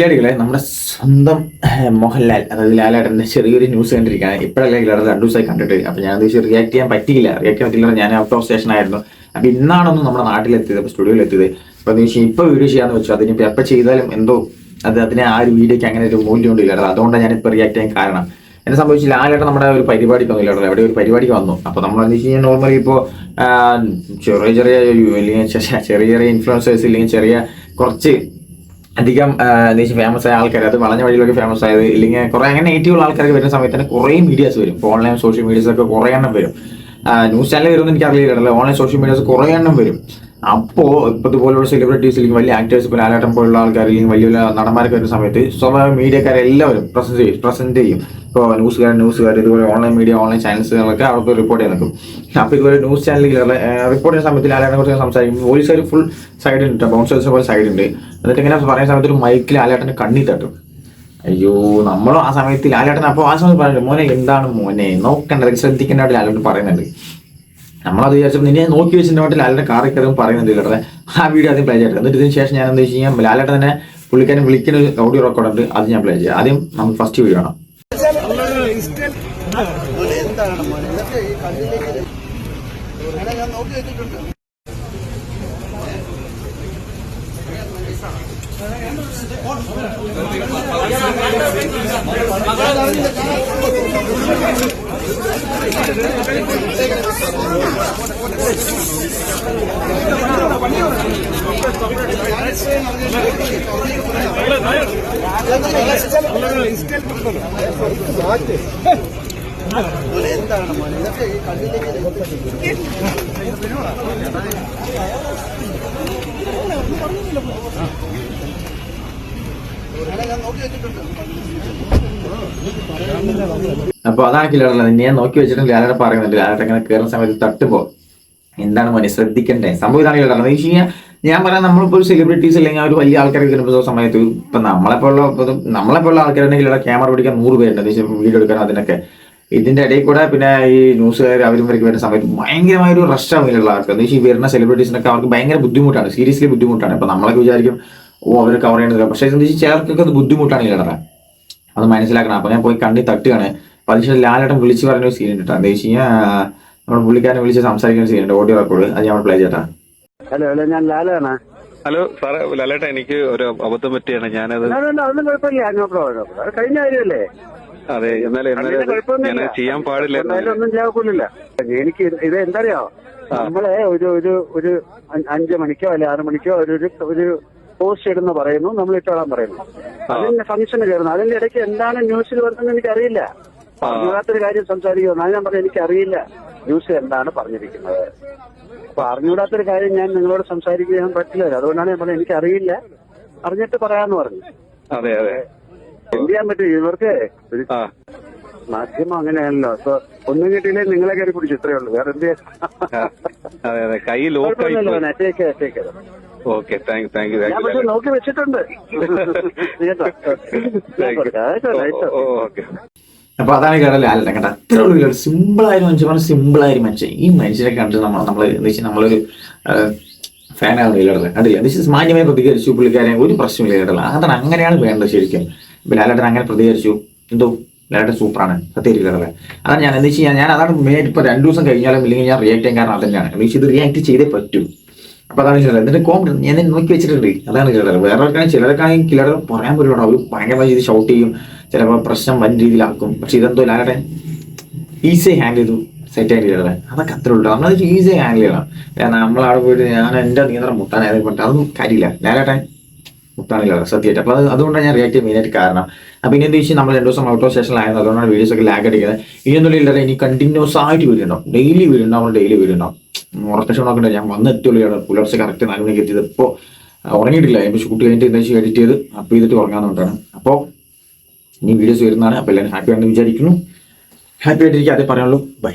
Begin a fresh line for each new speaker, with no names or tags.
മലയാളികളെ നമ്മുടെ സ്വന്തം മോഹൻലാൽ അതായത് ലാലേട്ടന്റെ ചെറിയൊരു ന്യൂസ് കണ്ടിരിക്കുകയാണ്. ഇപ്പോഴല്ലേ ഇല്ലാതെ രണ്ടു ദിവസമായി കണ്ടിട്ട്. അപ്പൊ ഞാൻ ഉദ്ദേശിച്ച് റിയാക്ട് ചെയ്യാൻ പറ്റിയില്ല. റിയാക്ട് ചെയ്യാൻ പറ്റില്ല ഞാൻ ഔട്ട് ഓഫ് സ്റ്റേഷൻ ആയിരുന്നു. അപ്പൊ ഇന്നാണൊന്നും നമ്മുടെ നാട്ടിലെത്തിയത് അപ്പൊ സ്റ്റുഡിയോയിൽ എത്തിയത് അപ്പൊ എന്ന് വെച്ചാൽ ഇപ്പൊ വീഡിയോ ചെയ്യാന്ന് വെച്ചു. അതിനിപ്പോ എപ്പോൾ ചെയ്താലും എന്തോ അത് അതിനെ ആ ഒരു വീഡിയോക്ക് അങ്ങനെ ഒരു മൂല്യം ഉണ്ടില്ല അതുകൊണ്ടാണ് ഞാൻ ഇപ്പൊ റിയാക്ട് ചെയ്യാൻ കാരണം. എന്നെ സംബന്ധിച്ച് ലാലേട്ടൻ നമ്മുടെ ഒരു പരിപാടിക്ക് വന്നില്ല എവിടെ ഒരു പരിപാടിക്ക് വന്നു. അപ്പൊ നമ്മൾ എന്ന് വെച്ച് കഴിഞ്ഞാൽ നോർമലി ഇപ്പോൾ ചെറിയ ചെറിയ അല്ലെങ്കിൽ ചെറിയ ചെറിയ ഇൻഫ്ലുവൻസേഴ്സ് ഇല്ലെങ്കിൽ ചെറിയ കുറച്ച് അധികം ഫേമസ് ആയ ആൾക്കാർ അത് വളഞ്ഞ വഴിയിലൊക്കെ ഫേമസ് ആയത് ഇല്ലെങ്കിൽ കുറെ അങ്ങനെ നെഗറ്റീവ് ഉള്ള ആൾക്കാർക്ക് വരുന്ന സമയത്ത് തന്നെ കുറേ മീഡിയാസ് വരും. ഇപ്പോൾ ഓൺലൈൻ സോഷ്യൽ മീഡിയസ് ഒക്കെ കുറേ എണ്ണം വരും. ന്യൂസ് ചാനൽ വരുമെന്ന് എനിക്ക് അറിയില്ല ഓൺലൈൻ സോഷ്യൽ മീഡിയാസ് കുറേ എണ്ണം വരും. അപ്പോൾ ഇപ്പോൾ ഇതുപോലുള്ള സെലിബ്രിറ്റീസ് അല്ലെങ്കിൽ വലിയ ആക്ടേഴ്സ് ഇപ്പോൾ പോലുള്ള ആൾക്കാർ അല്ലെങ്കിൽ വലിയ വലിയ നടന്മാരൊക്കെ വരുന്ന സമയത്ത് സ്വാഭാവിക മീഡിയക്കാരെല്ലാവരും പ്രസന്റ് ചെയ്യും പ്രസന്റ് ചെയ്യും. ഇപ്പോൾ ന്യൂസുകാർ ന്യൂസുകാർ ഇതുപോലെ ഓൺലൈൻ മീഡിയ ഓൺലൈൻ ചാനൽസുകളൊക്കെ അവർക്ക് റിപ്പോർട്ട് ചെയ്യാൻ നിൽക്കും. അപ്പോൾ ഇതുപോലെ ന്യൂസ് ചാനലിൽ റിപ്പോർട്ട് ചെയ്യുന്ന സമയത്ത് ലാലേട്ടനെ കുറിച്ച് സംസാരിക്കും പോലീസുകാർ ഫുൾ സൈഡ് ഉണ്ട് ബൗൺസേഴ്സ് പോലെ സൈഡ് ഉണ്ട്. എന്നിട്ട് ഇങ്ങനെ പറയുന്ന സമയത്ത് ഒരു മൈക്കിൽ ലാലേട്ടനെ കണ്ണി തട്ടും. അയ്യോ നമ്മളും ആ സമയത്ത് ലാലേട്ടൻ അപ്പോൾ ആ സമയത്ത് പറയുന്നുണ്ട് മോനെ എന്താണ് മോനെ? നോക്കണ്ട ശ്രദ്ധിക്കേണ്ടതായിട്ട് ലാലേട്ടൻ പറയുന്നുണ്ട്. നമ്മളത് വിചാരിച്ചപ്പോൾ നിന്നെ നോക്കി വെച്ചിട്ട് ലാലേട്ടൻ കാറി കയറും പറയുന്നുണ്ട് കേട്ടോ ആ വീഡിയോ ആദ്യം പ്ലേ ചെയ്യട്ടെ. എന്നിട്ട് ഇതിന് ശേഷം ഞാൻ എന്താ വെച്ച് കഴിഞ്ഞാൽ ലാലേട്ടൻ തന്നെ പുള്ളിക്കാരൻ വിളിക്കുന്ന ഒരു ഓഡിയോ റെക്കോർഡ് ഉണ്ട്. അത് ഞാൻ പ്ലേ ചെയ്യാം. ആദ്യം നമ്മൾ ഫസ്റ്റ് വീഡിയോ
ആണ് ഞാൻ നോക്കി വെച്ചിട്ടുണ്ട്. എന്താണ് മോനെ ഇതൊക്കെ ഈ കണ്ണിലേക്ക് വെച്ചിട്ടുണ്ട്
അപ്പൊ അതാണ് കിലറല്ല നിന്നെ നോക്കി വെച്ചിട്ട് ലാലേട്ടൻ പറയുന്നുണ്ട്. ലാലേട്ടൻ ഇങ്ങനെ കയറുന്ന സമയത്ത് തട്ടുമ്പോ എന്താണ് മോനെ? ശ്രദ്ധിക്കണ്ടേ? സംഭവം ഇതാണ് കിലറല്ല എന്ന് വെച്ച് ഞാൻ പറയാം നമ്മളിപ്പോ ഒരു സെലിബ്രിറ്റീസ് അല്ലെങ്കിൽ ഒരു വലിയ ആൾക്കാരൊക്കെ വരുമ്പോൾ സമയത്ത് ഇപ്പൊ നമ്മളെപ്പോലുള്ള നമ്മളെപ്പോലുള്ള ആൾക്കാരുണ്ടെങ്കിൽ ഇവിടെ ക്യാമറ പിടിക്കാൻ നൂറ് പേരുണ്ട്. വീഡിയോ എടുക്കാൻ അതിനൊക്കെ. ഇതിന്റെ ഇടയിൽ കൂടെ പിന്നെ ഈ ന്യൂസുകാർ അവരും വരയ്ക്ക് വരുന്ന സമയത്ത് ഭയങ്കരമായ ഒരു റഷ് ആവുന്നില്ല ആൾക്ക് എന്ന് വെച്ചാൽ ഈ വരുന്ന സെലിബ്രിറ്റീസിനൊക്കെ അവർക്ക് ഭയങ്കര ബുദ്ധിമുട്ടാണ്. സീരിയസ്ലി ബുദ്ധിമുട്ടാണ്. ഇപ്പൊ നമ്മളൊക്കെ വിചാരിക്കും ഓ അവർ കവർ ചെയ്യണത് പക്ഷേ എന്ന് വെച്ചാൽ ചിലർക്കൊക്കെ അത് ബുദ്ധിമുട്ടാണ് ഇല്ലടാ അത് മനസ്സിലാക്കണം. അപ്പൊ ഞാൻ പോയി കണ്ണി തട്ടുകയാണ്. അപ്പൊ അതിനുശേഷം ലാലേട്ടൻ വിളിച്ച് പറഞ്ഞ ഒരു സീൻ ഉണ്ട് എന്താ വെച്ച് കഴിഞ്ഞാൽ നമ്മൾ പുള്ളിക്കാരനെ വിളിച്ച് സംസാരിക്കുന്ന സീൻ ഉണ്ട്. ഓഡിയോ റെക്കോർഡ് അത് ഞാൻ പ്ലേ ചെയ്യട്ടാ.
ഹലോ ഹലോ ഞാൻ ലാലാണ്
ഹലോ സാറേ ലാലേട്ടാ എനിക്ക് ഒരു അബദ്ധം പറ്റിയാണ്. ഞാനത്
കുഴപ്പമില്ല. കഴിഞ്ഞ കാര്യമല്ലേ?
അതെ എന്നാലും എന്നാലും. ഞാൻ ചെയ്യാൻ പാടില്ല
എന്തായാലും ഒന്നും ചെയ്യാക്കില്ല എനിക്ക് ഇത് എന്താറിയോ? നമ്മളെ ഒരു ഒരു ഒരു അഞ്ച് മണിക്കോ അല്ലെ ആറു മണിക്കോ ഒരു ഒരു പോസ്റ്റ് ഇടുന്ന പറയുന്നു നമ്മൾ ഇട്ടോളാൻ പറയുന്നു. അതിന്റെ ഫംഗ്ഷന് കയറുന്നു. അതിന്റെ ഇടയ്ക്ക് എന്താണ് ന്യൂസിൽ വരുന്നത് എനിക്കറിയില്ല. അറിഞ്ഞൂടാത്തൊരു കാര്യം സംസാരിക്കുന്നു അത് ഞാൻ പറഞ്ഞു എനിക്കറിയില്ല ന്യൂസ് എന്താണ് പറഞ്ഞിരിക്കുന്നത്. അപ്പൊ അറിഞ്ഞൂടാത്തൊരു കാര്യം ഞാൻ നിങ്ങളോട് സംസാരിക്കാൻ പറ്റില്ല. അതുകൊണ്ടാണ് ഞാൻ പറഞ്ഞത് എനിക്കറിയില്ല. അറിഞ്ഞിട്ട് പറയാന്ന് പറഞ്ഞു.
അതെ അതെ.
എന്ത് ചെയ്യാൻ പറ്റും. ഇവർക്ക്
ആ.
മാധ്യമം അങ്ങനെയാണല്ലോ. അപ്പൊ ഒന്നും കിട്ടിയില്ലേ നിങ്ങളെ കയറി പിടിച്ചു ഇത്രയേ ഉള്ളൂ. വേറെ എന്ത്
അതെ അതെ. കൈ okay thank you thank you
ഞാൻ പക്ഷെ നോക്കി വെച്ചിട്ടുണ്ട്.
ഓക്കെ
അപ്പൊ അതാണ് കേട്ടല്ലേ ലാലേട്ടൻ കേട്ടോ അത്ര ഉള്ളൂ. സിമ്പിൾ ആയിരുന്നു ഒരു മനുഷ്യൻ പറഞ്ഞ സിമ്പിൾ ആയിരുന്നു ഒരു മനുഷ്യൻ ഈ മനുഷ്യനെ കണ്ടിട്ട് നമ്മൾ നമ്മൾ എന്താ വെച്ചാൽ നമ്മളൊരു ഫാനാണ് ഇല്ലാതെ കണ്ടില്ല? ഇസ് മാന്യമായി പ്രതികരിച്ചു പുള്ളിക്കാരെ ഒരു പ്രശ്നമില്ല കേട്ടല്ല. അതാണ് അങ്ങനെയാണ് വേണ്ടത് ശരിക്കും. ഇപ്പൊ ലാലേട്ടൻ അങ്ങനെ പ്രതികരിച്ചു. എന്തോ? ലാലേട്ടൻ സൂപ്പറാണ്. സത്യം കേട്ടല്ലേ അതാണ് ഞാൻ എന്താ ചെയ്യാൻ ഞാൻ അതാണ് മെയിൻ ഇപ്പൊ രണ്ടു ദിവസം കഴിഞ്ഞാലും ഇല്ലെങ്കിൽ ഞാൻ റിയാക്ട് ചെയ്യാൻ കാരണം അത് തന്നെയാണ്. എന്ന് ഇത് റിയാക്ട് ചെയ്തേ പറ്റൂ. അപ്പോൾ അതാണ് ചിലർ എന്നിട്ട് കോമഡി ഞാൻ നോക്കി വെച്ചിട്ടുണ്ട്. അതാണ് ചിലർ വേറെ ചിലർക്കാണെങ്കിൽ ചിലർ പറയാൻ പറ്റില്ല അവർ ഭയങ്കരമായി ഇത് ഷൗട്ട് ചെയ്യും. ചിലപ്പോൾ പ്രശ്നം വൻ രീതിയിലാക്കും. പക്ഷെ ഇതെന്തോ ലാലേട്ടൻ ഈസി ഹാൻഡിൽ ചെയ്തു. സെറ്റ് ആയിട്ട് അതൊക്കെ അത്ര ഉള്ളൂ. നമ്മളത് ഈസി ഹാൻഡിൽ ചെയ്യണം. നമ്മളവിടെ പോയിട്ട് ഞാൻ എന്റെ നിയന്ത്രണം മുട്ടാനായത് പറ്റും അതൊന്നും കാര്യമില്ല. ലാലട്ടൻ മുട്ടാനില്ല സത്യമായിട്ട്. അപ്പോൾ അത് അതുകൊണ്ടാണ് ഞാൻ റിയാക്ട് മെയിനായിട്ട് കാരണം. അപ്പോൾ ഇനി എന്ത് വെച്ചാൽ നമ്മൾ രണ്ട് ദിവസം ഔട്ട് ഓഫ് സ്റ്റേഷനിലായിരുന്നു അതുകൊണ്ടാണ് വീഡിയോസ് ഒക്കെ ലാഗ് അടിക്കുന്നത്. ഇനിയൊന്നും ഇല്ല ഇനി കണ്ടിന്യൂസ് ആയിട്ട് വീഡിയോ ഡെയിലി വീഡിയോ നമ്മൾ ഡെയിലി വീഡിയോ ഉറക്ക ക്ഷണമൊക്കെ ഞാൻ വന്ന് എത്തിയുള്ളൂ പുലർച്ചെ കറക്റ്റ് നാല് മണിക്ക് എത്തിയത് ഇപ്പോൾ ഉറങ്ങിയിട്ടില്ല. ഇപ്പോൾ ഷൂട്ട് കഴിഞ്ഞിട്ട് എന്താ വെച്ചാൽ എഡിറ്റ് ചെയ്ത്. അപ്പ് ചെയ്തിട്ട് ഉറങ്ങാമെന്നുകൊണ്ടാണ് അപ്പോൾ ഇനി വീഡിയോസ് വരുന്നതാണ്. അപ്പോൾ എല്ലാവരും ഹാപ്പി ആണെന്ന് വിചാരിക്കുന്നു. ഹാപ്പി ആയിട്ടിരിക്കുക. അതേ പറയാനുള്ളൂ ബൈ